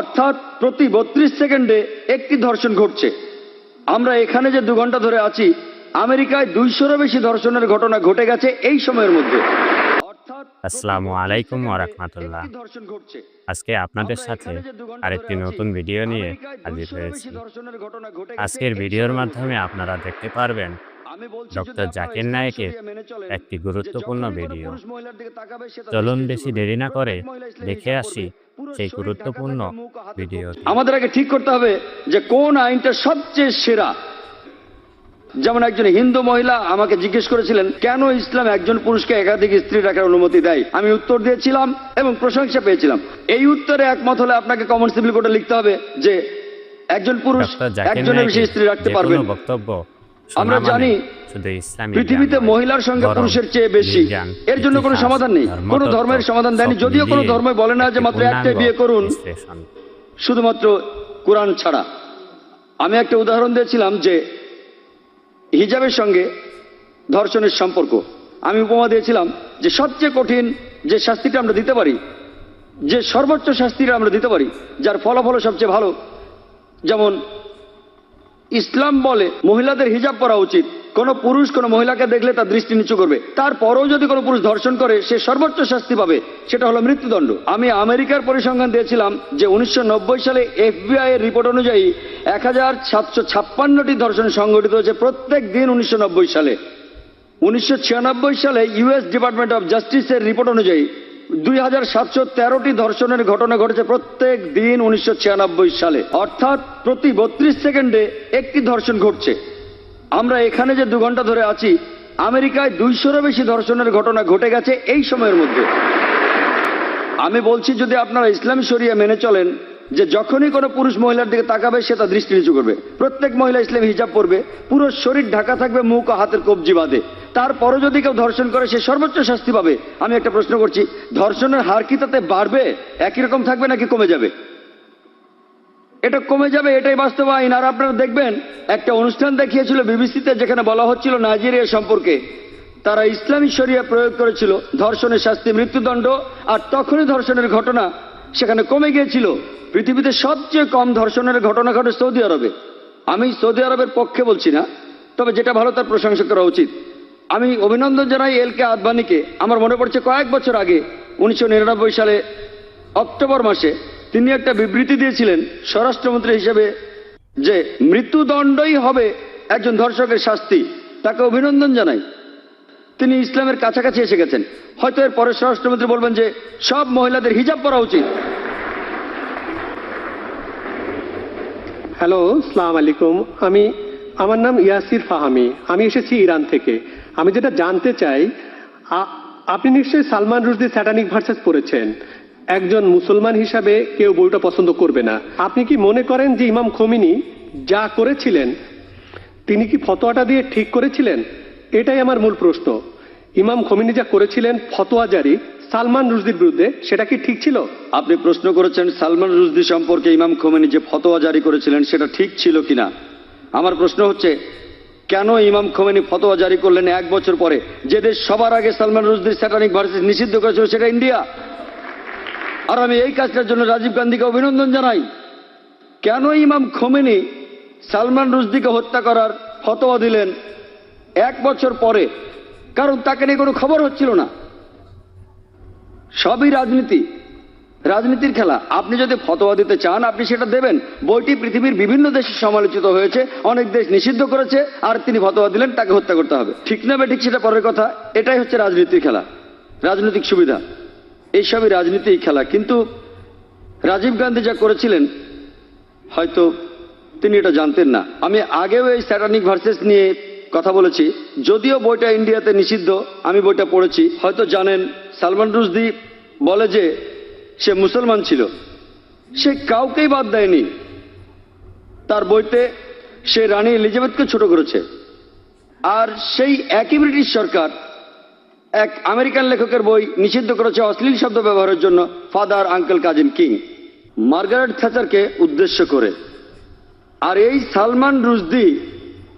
অর্থাৎ প্রতি বত্রিশ সেকেন্ডে একটি ধর্ষণ ঘটছে। আমরা এখানে যে দু ঘণ্টা ধরে আছি আমেরিকায় দুইশোরও বেশি ধর্ষণের ঘটনা ঘটে গেছে এই সময়ের মধ্যে। আসসালামু আলাইকুম রাহমাতুল্লাহ। আজকে আপনাদের সাথে আরেকটি নতুন ভিডিও নিয়ে হাজির হয়েছি। আজকের ভিডিওর মাধ্যমে আপনারা দেখতে পারবেন ডক্টর জাকির নায়েকের একটি গুরুত্বপূর্ণ ভিডিও। চলুন বেশি দেরি না করে দেখে আসি সেই গুরুত্বপূর্ণ থাকবে, মুখ ও হাতের ভিডিওটি। কবজি। আমাদের আগে ঠিক করতে হবে যে কোন আইনটা সবচেয়ে সেরা। যেমন একজন হিন্দু মহিলা আমাকে জিজ্ঞেস করেছিলেন কেন ইসলাম একজন পুরুষকে একাধিক স্ত্রী রাখার অনুমতি দেয়? আমি উত্তর দিয়েছিলাম এবং প্রশংসা পেয়েছিলাম। এই উত্তরে একমত হলে আপনাকে কমন সিভিল কোডে লিখতে হবে যে একজন পুরুষ একজনের বেশি স্ত্রী রাখতে পারবেন। বক্তব্য আমরা জানি পৃথিবীতে মহিলার সঙ্গে পুরুষের চেয়ে বেশি। এর জন্য কোনো সমাধান নেই। কোনো ধর্মের সমাধান দেয়নি। যদিও কোনো ধর্ম বলে না যে মাত্র একটাই বিয়ে করুন শুধুমাত্র কোরআন ছাড়া। আমি একটা উদাহরণ দিয়েছিলাম যে হিজাবের সঙ্গে ধর্ষণের সম্পর্ক। আমি উপমা দিয়েছিলাম যে সবচেয়ে কঠিন যে শাস্তিটা আমরা দিতে পারি যে সর্বোচ্চ শাস্তিটা আমরা দিতে পারি যার ফলাফল সবচেয়ে ভালো যেমন ইসলাম বলে মহিলাদের হিজাব পরা উচিত। কোনো পুরুষ কোনো মহিলাকে দেখলে তার দৃষ্টি নিচু করবে। তারপরেও যদি কোনো পুরুষ ধর্ষণ করে, সে সর্বোচ্চ শাস্তি পাবে। সেটা হলো মৃত্যুদণ্ড। আমি আমেরিকার পরিসংখ্যান দিয়েছিলাম যে উনিশশো নব্বই সালে এফবিআই এর রিপোর্ট অনুযায়ী এক হাজার সাতশো ছাপ্পান্নটি ধর্ষণ সংঘটিত হয়েছে প্রত্যেক দিন উনিশশো নব্বই সালে। উনিশশো ছিয়ানব্বই সালে ইউএস ডিপার্টমেন্ট অফ জাস্টিসের রিপোর্ট অনুযায়ী দুই হাজার সাতশো তেরোটি ধর্ষণের ঘটনা ঘটেছে প্রত্যেক দিন উনিশশো ছিয়ানব্বই সালে। অর্থাৎ প্রতি বত্রিশ সেকেন্ডে একটি ধর্ষণ ঘটছে। আমরা এখানে যে দু ঘণ্টা ধরে আছি, আমেরিকায় দুইশোরও বেশি ধর্ষণের ঘটনা ঘটে গেছে এই সময়ের মধ্যে। আমি বলছি, যদি আপনারা ইসলাম শরিয়া মেনে চলেন যে যখনই কোনো পুরুষ মহিলার দিকে তাকাবে, সে তার দৃষ্টি নিচু করবে। প্রত্যেক মহিলা ইসলামী হিজাব পরবে, পুরো শরীর ঢাকা থাকবে, মুখ ও হাতের কবজি বাঁধে। তারপরও যদি কেউ ধর্ষণ করে, সে সর্বোচ্চ শাস্তি পাবে। আমি একটা প্রশ্ন করছি, ধর্ষণের হার কি তাতে বাড়বে? একই রকম থাকবে নাকি কমে যাবে? এটা কমে যাবে, এটাই বাস্তব আইন আর আপনারা দেখবেন, একটা অনুষ্ঠান দেখিয়েছিল বিবিসিতে, যেখানে বলা হচ্ছিল নাইজেরিয়া সম্পর্কে। তারা ইসলামী শরিয়া প্রয়োগ করেছিল, ধর্ষণের শাস্তি, মৃত্যুদণ্ড, আর তখনই ধর্ষণের ঘটনা সেখানে কমে গিয়েছিল। পৃথিবীতে সবচেয়ে কম ধর্ষণের ঘটনা ঘটে সৌদি আরবে। আমি সৌদি আরবের পক্ষে বলছি না, তবে যেটা ভালো তার প্রশংসা করা উচিত। আমি অভিনন্দন জানাই এল কে আদবানিকে। আমার মনে পড়ছে কয়েক বছর আগে, উনিশশো নিরানব্বই সালে, অক্টোবর মাসে, তিনি একটা বিবৃতি দিয়েছিলেন স্বরাষ্ট্রমন্ত্রী হিসেবে যে, মৃত্যুদণ্ডই হবে একজন ধর্ষকের শাস্তি। তাকে অভিনন্দন জানাই। তিনি ইসলামের কাছাকাছি এসে গেছেন। হয়তো এর পরে স্বরাষ্ট্রমন্ত্রী বলবেন যে, সব মহিলাদের হিজাব পরা উচিত। হ্যালো, সালাম আলাইকুম। আমি, আমার নাম ইয়াসির ফাহামি। আমি এসেছি ইরান থেকে। আমি যেটা জানতে চাই আপনি নিশ্চয়ই সালমান রুশদি স্যাটানিক ভার্সেস পড়েছেন। একজন মুসলমান হিসাবে কেউ বইটা পছন্দ করবে না। আপনি কি মনে করেন যে ইমাম খমিনি যা করেছিলেন, তিনি কি ফতোয়াটা দিয়ে ঠিক করেছিলেন? এটাই আমার মূল প্রশ্ন। ইমাম খমিনি যা করেছিলেন ফতোয়া জারি, সালমান রুশদির বিরুদ্ধে, সেটা কি ঠিক ছিল? আপনি প্রশ্ন করেছেন, সালমান রুজদি সম্পর্কে ইমাম খোমেনি যে ফতোয়া জারি করেছিলেন, সেটা ঠিক ছিল কিনা? আমার প্রশ্ন হচ্ছে, কেন ইমাম খোমেনি ফতোয়া জারি করলেন এক বছর পরে? যে দেশ সবার আগে সালমান রুজদির স্যাটানিক ভার্সেস নিষিদ্ধ করেছিল, সেটা ইন্ডিয়া। আর আমি এই কাজটার জন্য রাজীব গান্ধীকে অভিনন্দন জানাই। কেন ইমাম খোমেনি সালমান রুজদিকে হত্যা করার ফতোয়া দিলেন এক বছর পরে? কারণ তাকে নিয়ে কোনো খবর হচ্ছিল না। সবই রাজনীতি। রাজনীতির খেলা। আপনি যদি ফতোয়া দিতে চান, আপনি সেটা দেবেন। বইটি পৃথিবীর বিভিন্ন দেশে সমালোচিত হয়েছে, অনেক দেশ নিষিদ্ধ করেছে, আর তিনি ফতোয়া দিলেন, তাকে হত্যা করতে হবে। ঠিক না ঠিক সেটা পরের কথা। এটাই হচ্ছে রাজনীতির খেলা। রাজনৈতিক সুবিধা। এইসবই রাজনীতি খেলা। কিন্তু রাজীব গান্ধী যা করেছিলেন, হয়তো তিনি এটা জানতেন না। আমি আগেও এই স্যাটানিক ভার্সেস নিয়ে কথা বলেছি। যদিও বইটা ইন্ডিয়াতে নিষিদ্ধ, আমি বইটা পড়েছি। হয়তো জানেন, সালমান রুশদি বলে যে সে মুসলমান ছিল। সে কাউকেই বাদ দেয়নি। তার বইতে সে রানী এলিজাবেথকে ছোট করেছে। আর সেই একই ব্রিটিশ সরকার এক আমেরিকান লেখকের বই নিষিদ্ধ করেছে অশ্লীল শব্দ ব্যবহারের জন্য father uncle cousin king. Margaret থ্যাচারকে উদ্দেশ্য করে। আর এই সালমান রুশদি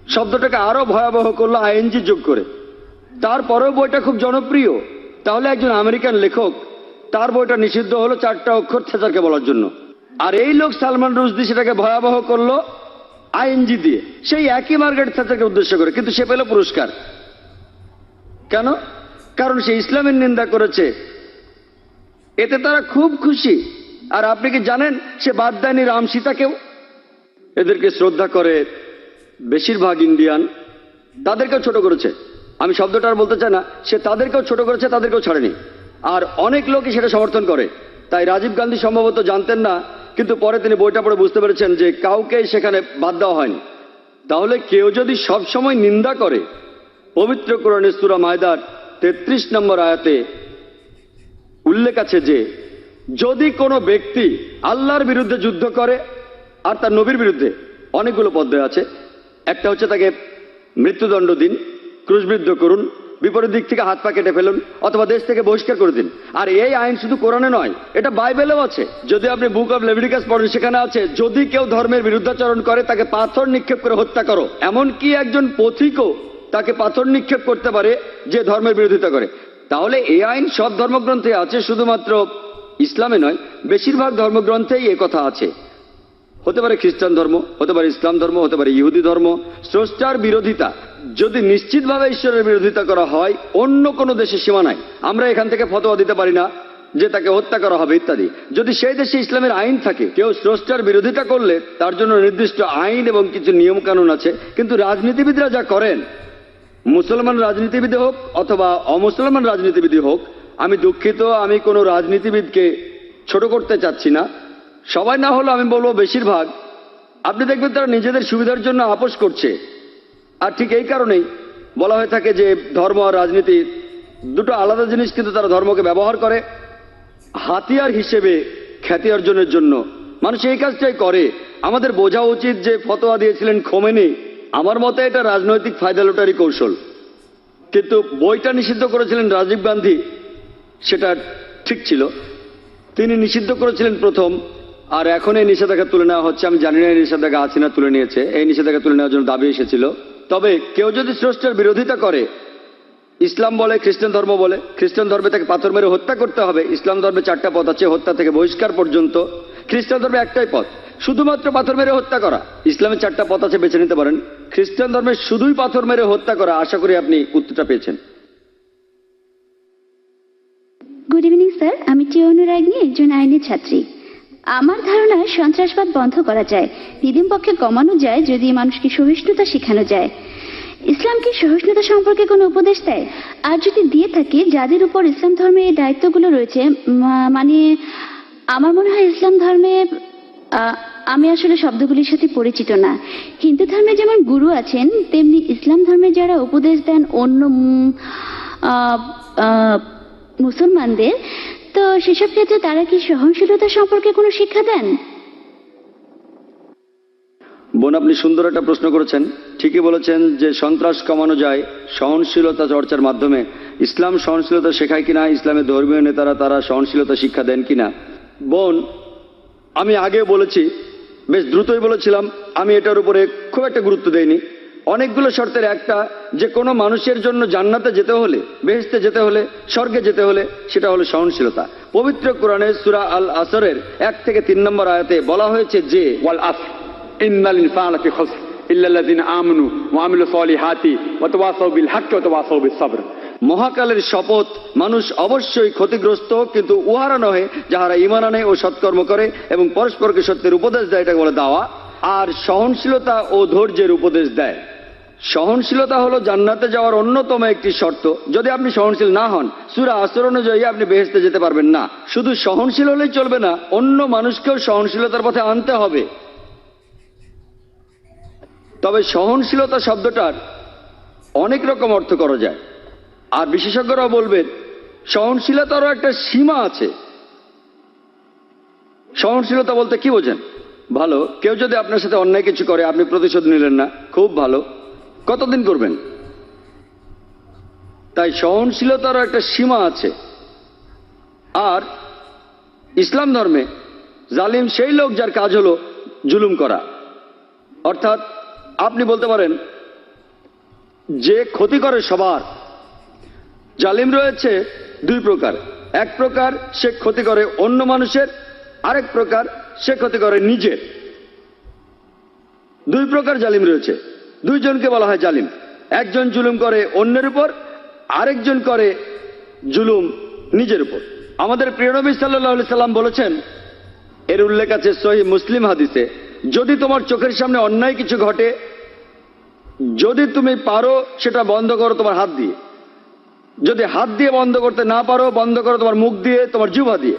শব্দটাকে আরও ভয়াবহ করল আইএনজি যোগ করে। তারপরেও বইটা খুব জনপ্রিয়। তাহলে একজন আমেরিকান লেখক, তার বইটা নিষিদ্ধ হলো চারটা অক্ষর থেচারকে বলার জন্য। আর এই লোক সালমান রুশদি সেটাকে ভয়াবহ করল আইএনজি দিয়ে। সেই একই মার্গারেট থাচারকে উদ্দেশ্য করে, কিন্তু সে পেল পুরস্কার। কেন? কারণ সে ইসলামের নিন্দা করেছে। এতে তারা খুব খুশি। আর আপনি কি জানেন, সে বাদ দেয়নি রাম সীতাকেও এদেরকে শ্রদ্ধা করে বেশিরভাগ ইন্ডিয়ান তাদেরকেও ছোট করেছে। আমি শব্দটা আর বলতে চাই না, সে তাদেরকেও ছোট করেছে, তাদেরকেও ছাড়েনি। আর অনেক লোকই সেটা সমর্থন করে। তাই রাজীব গান্ধী সম্ভবত জানতেন না, কিন্তু পরে তিনি বইটা পড়ে বুঝতে পেরেছেন যে কাউকে সেখানে বাদ দেওয়া হয়নি। তাহলে কেউ যদি সব সময় নিন্দা করে, পবিত্র কোরআনে সুরা মায়দার তেত্রিশ নম্বর আয়াতে উল্লেখ আছে যে, যদি কোনো ব্যক্তি আল্লাহর বিরুদ্ধে যুদ্ধ করে, আর তার নবীর বিরুদ্ধে অনেকগুলো পদ্ধতি আছে একটা হচ্ছে তাকে মৃত্যুদণ্ড দিন, ক্রুশবিদ্ধ করুন, বিপরীত দিক থেকে হাত পা কেটে ফেলুন, অথবা দেশ থেকে বহিষ্কার করে দিন। আর এই আইন শুধু কোরআনে নয়, এটা বাইবেলেও আছে। যদি আপনি বুক অফ লেভিডিকাস পড়েন, সেখানে আছে, যদি কেউ ধর্মের বিরুদ্ধাচরণ করে, তাকে পাথর নিক্ষেপ করে হত্যা করো। এমনকি একজন পথিকও তাকে পাথর নিক্ষেপ করতে পারে, যে ধর্মের বিরোধিতা করে। তাহলে এই আইন সব ধর্মগ্রন্থে আছে, শুধুমাত্র ইসলামে নয়, বেশিরভাগ ধর্মগ্রন্থেই কথা আছে। হতে পারে খ্রিস্টান ধর্ম, হতে পারে ইসলাম ধর্ম, হতে পারে ইহুদি ধর্ম, স্রষ্টার বিরোধিতা, যদি নিশ্চিতভাবে ঈশ্বরের বিরোধিতা করা হয়, অন্য কোনো দেশে সীমা নাই। আমরা এখান থেকে ফতোয়া দিতে পারি না যে তাকে হত্যা করা হবে ইত্যাদি। যদি সেই দেশে ইসলামের আইন থাকে, কেউ স্রষ্টার বিরোধিতা করলে তার জন্য নির্দিষ্ট আইন এবং কিছু নিয়ম কানুন আছে, কিন্তু রাজনীতিবিদরা যা করেন, মুসলমান রাজনীতিবিদ হোক অথবা অমুসলমান রাজনীতিবিদ হোক, আমি দুঃখিত, আমি কোনো রাজনীতিবিদকে ছোট করতে চাচ্ছি না। সবাই না হলেও আমি বলব বেশিরভাগ। আপনি দেখবেন তারা নিজেদের সুবিধার জন্য আপোষ করছে। আর ঠিক এই কারণেই বলা হয়ে থাকে যে ধর্ম আর রাজনীতি দুটো আলাদা জিনিস কিন্তু তারা ধর্মকে ব্যবহার করে। হাতিয়ার হিসেবে খ্যাতি অর্জনের জন্য। মানুষ এই কাজটাই করে। আমাদের বোঝা উচিত যে ফতোয়া দিয়েছিলেন খোমেনি। আমার মতে এটা রাজনৈতিক ফায়দা লোটারি কৌশল। কিন্তু বইটা নিষিদ্ধ করেছিলেন রাজীব গান্ধী, সেটা ঠিক ছিল। তিনি নিষিদ্ধ করেছিলেন প্রথম আর এখন এই নিষেধাজ্ঞা তুলে নেওয়া হচ্ছে, আমি জানি না এই নিষেধাজ্ঞা আছে না তুলে নিয়েছে। এই নিষেধাজ্ঞা তুলে নেওয়ার জন্য দাবি এসেছিল। তবে কেউ যদি স্রষ্টার বিরোধিতা করে, ইসলাম বলে, খ্রিস্টান ধর্ম বলে, খ্রিস্টান ধর্মে তাকে পাথর মেরে হত্যা করতে হবে, ইসলাম ধর্মে চারটা পথ আছে, হত্যা থেকে বহিষ্কার পর্যন্ত। খ্রিস্টান ধর্মে একটাই পথ, শুধুমাত্র পাথর মেরে হত্যা করা। ইসলামের চারটা পথ আছে, বেছে নিতে পারেন। খ্রিস্টান ধর্মে শুধুই পাথর মেরে হত্যা করা, আশা করি আপনি উত্তরটা পেয়েছেন। গুড ইভিনিং স্যার আমি টি অনুরাগী একজন আইনের ছাত্রী। আমার ধারণা সন্ত্রাসবাদ বন্ধ করা যায়। পক্ষে কমানো যায় যদি মানুষকে সহিষ্ণুতা শেখানো যায়। ইসলাম কি সহিষ্ণুতা সম্পর্কে কোনো উপদেশ দেয়? আর যদি দিয়ে থাকে, যাদের উপর ইসলাম ধর্মে এই দায়িত্বগুলো রয়েছে মানে আমার মনে হয় ইসলাম ধর্মে আমি আসলে শব্দগুলির সাথে পরিচিত না। হিন্দু ধর্মে যেমন গুরু আছেন, তেমনি ইসলাম ধর্মে যারা উপদেশ দেন অন্য মুসলমানদের তো সেসব ক্ষেত্রে তারা কি সহনশীলতা সম্পর্কে কোনো শিক্ষা দেন? বোন, আপনি সুন্দর একটা প্রশ্ন করেছেন। ঠিকই বলেছেন যে সন্ত্রাস কমানো যায় সহনশীলতা চর্চার মাধ্যমে। ইসলাম সহনশীলতা শেখায় কিনা? ইসলামের ধর্মীয় নেতারা তারা সহনশীলতা শিক্ষা দেন কিনা? বোন, আমি আগে বলেছি, বেশ দ্রুতই বলেছিলাম, আমি এটার উপরে খুব একটা গুরুত্ব দেইনি। অনেকগুলো শর্তের একটা, যে কোনো মানুষের জন্য জান্নাতে যেতে হলে বেহেস্তে যেতে হলে, স্বর্গে যেতে হলে, সেটা হলো সহনশীলতা। পবিত্র কোরআনে সুরা আল আসরের এক থেকে তিন নম্বর আয়াতে বলা হয়েছে যে ওয়াল আফ ইন্দালিন ইনসানাকে খসর, ইল্লাল্লাযিন আমানু ওয়া আমিলু সলিহাতি ওয়া তাওয়াসাউ বিল হাক্কি ওয়া তাওয়াসাউ বিস মহাকালের শপথ, মানুষ অবশ্যই ক্ষতিগ্রস্ত, কিন্তু উহারা নহে যাহারা ইমান আনে ও সৎকর্ম করে এবং পরস্পরকে সত্যের উপদেশ দেয়, এটাকে বলে দাওয়া। আর সহনশীলতা ও ধৈর্যের উপদেশ দেয়। সহনশীলতা হলো জান্নাতে যাওয়ার অন্যতম একটি শর্ত। যদি আপনি সহনশীল না হন, সুরা আসর অনুযায়ী আপনি বেহেস্তে যেতে পারবেন না। শুধু সহনশীল হলেই চলবে না, অন্য মানুষকেও সহনশীলতার পথে আনতে হবে। তবে সহনশীলতা শব্দটার অনেক রকম অর্থ করা যায়। আর বিশেষজ্ঞরাও বলবেন, সহনশীলতারও একটা সীমা আছে। সহনশীলতা বলতে কি বোঝেন? ভালো, কেউ যদি আপনার সাথে অন্যায় কিছু করে, আপনি প্রতিশোধ নিলেন না। খুব ভালো। কতদিন করবেন? তাই সহনশীলতারও একটা সীমা আছে। আর ইসলাম ধর্মে জালিম সেই লোক যার কাজ হলো জুলুম করা। অর্থাৎ আপনি বলতে পারেন, যে ক্ষতি করে সবার, জালিম রয়েছে দুই প্রকার। এক প্রকার সে ক্ষতি করে অন্য মানুষের, আরেক প্রকার সে ক্ষতি করে নিজের। দুই প্রকার জালিম রয়েছে। দুইজনকে বলা হয় জালিম। একজন জুলুম করে অন্যের উপর, আরেকজন করে জুলুম নিজের উপর। আমাদের প্রিয় নবী সাল্লাহ সাল্লাম বলেছেন, এর উল্লেখ আছে সহি মুসলিম হাদিসে, যদি তোমার চোখের সামনে অন্যায় কিছু ঘটে, যদি তুমি পারো সেটা বন্ধ করো তোমার হাত দিয়ে। যদি হাত দিয়ে বন্ধ করতে না পারো, বন্ধ করো তোমার মুখ দিয়ে, তোমার জিহ্বা দিয়ে।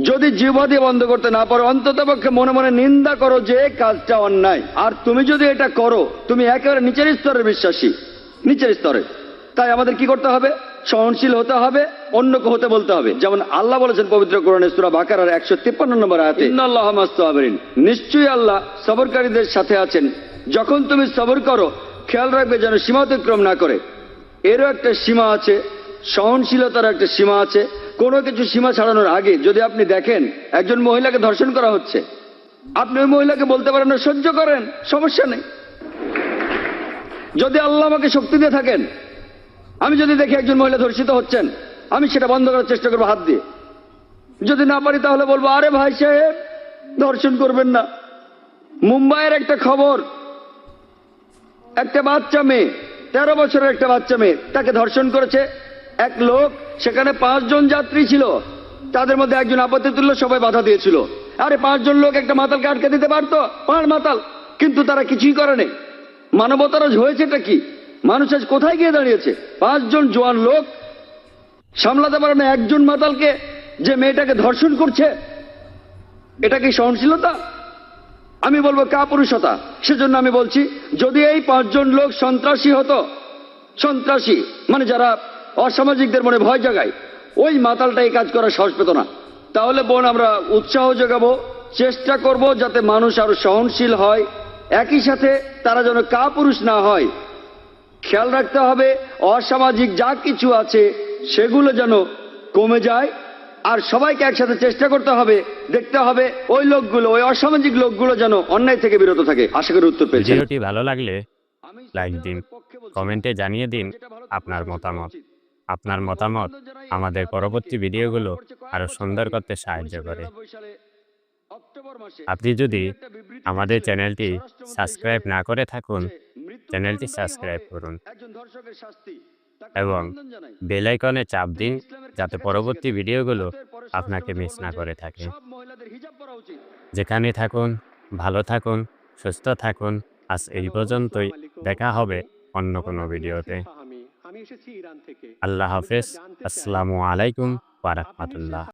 যদি জিহ্বা দিয়ে বন্ধ করতে না পারো, অন্তত পক্ষে মনে মনে নিন্দা করো যে কাজটা অন্যায়। আর তুমি যদি এটা করো, তুমি একেবারে নিচের স্তরের বিশ্বাসী। নিচের স্তরে। তাই আমাদের কি করতে হবে? সহনশীল হতে হবে, অন্যকে হতে বলতে হবে। যেমন আল্লাহ বলেছেন পবিত্র কোরআনে সূরা বাকারার একশো তিপ্পান্ন নম্বর আয়াতে, ইন্নাল্লাহ মাস্তাবিরিন নিশ্চয়ই আল্লাহ সবরকারীদের সাথে আছেন। যখন তুমি সবর করো, খেয়াল রাখবে যেন সীমা অতিক্রম না করে। এরও একটা সীমা আছে, সহনশীলতার একটা সীমা আছে কোনো কিছু সীমা ছাড়ানোর আগে যদি আপনি দেখেন একজন মহিলাকে ধর্ষণ করা হচ্ছে, আপনি ওই মহিলাকে বলতে পারেন, না, সহ্য করেন, সমস্যা নেই। যদি আল্লাহ আমাকে শক্তি দিয়ে থাকেন, আমি যদি দেখি একজন মহিলা ধর্ষিত হচ্ছেন, আমি সেটা বন্ধ করার চেষ্টা করব হাত দিয়ে। যদি না পারি তাহলে বলব, আরে ভাই সাহেব, ধর্ষণ করবেন না। মুম্বাইয়ের একটা খবর, একটা বাচ্চা মেয়ে, তেরো বছরের একটা বাচ্চা মেয়ে, তাকে ধর্ষণ করেছে। এক লোক, সেখানে পাঁচজন যাত্রী ছিল। তাদের মধ্যে একজন আপত্তি তুললো সবাই বাধা দিয়েছিল। আরে, পাঁচজন লোক একটা মাতালকে আটকে দিতে পারতো? পাঁচ মাতাল। কিন্তু তারা কিছুই করেনি মানবতার হয়েছেটা কি? মানুষ আজ কোথায় গিয়ে দাঁড়িয়েছে? পাঁচজন জোয়ান লোক সামলাতে পারে না একজন মাতালকে যে মেয়েটাকে ধর্ষণ করছে? এটা কি সহনশীলতা? আমি বলব কাপুরুষতা। সেজন্য আমি বলছি, যদি এই পাঁচজন লোক সন্ত্রাসী হতো, সন্ত্রাসী মানে যারা অসামাজিকদের মনে ভয় জাগায়। ওই মাতালটা এই কাজ করার সাহস পেত না। তাহলে বোন আমরা উৎসাহ যোগাবো চেষ্টা করব যাতে মানুষ আরও সহনশীল হয়। একই সাথে তারা যেন কাপুরুষ না হয়। খেয়াল রাখতে হবে অসামাজিক যা কিছু আছে সেগুলো যেন কমে যায়। আর সবাইকে একসাথে চেষ্টা করতে হবে দেখতে হবে ওই লোকগুলো ওই অসামাজিক লোকগুলো যেন অন্যায় থেকে বিরত থাকে। আশা করি উত্তর ভিডিওটি ভালো লাগলে লাইক দিন কমেন্টে জানিয়ে দিন আপনার মতামত। আপনার মতামত, আমাদের পরবর্তী ভিডিওগুলো আরও সুন্দর করতে সাহায্য করে। আপনি যদি আমাদের চ্যানেলটি সাবস্ক্রাইব না করে থাকুন, চ্যানেলটি সাবস্ক্রাইব করুন এবং বেল আইকনে চাপ দিন যাতে পরবর্তী ভিডিওগুলো আপনাকে মিস না করে থাকে। যেখানে থাকুন, ভালো থাকুন, সুস্থ থাকুন। আজ এই পর্যন্তই। দেখা হবে অন্য কোনো ভিডিওতে। আল্লাহ হাফেজ। আসসালামু আলাইকুম ওয়া রাহমাতুল্লাহ।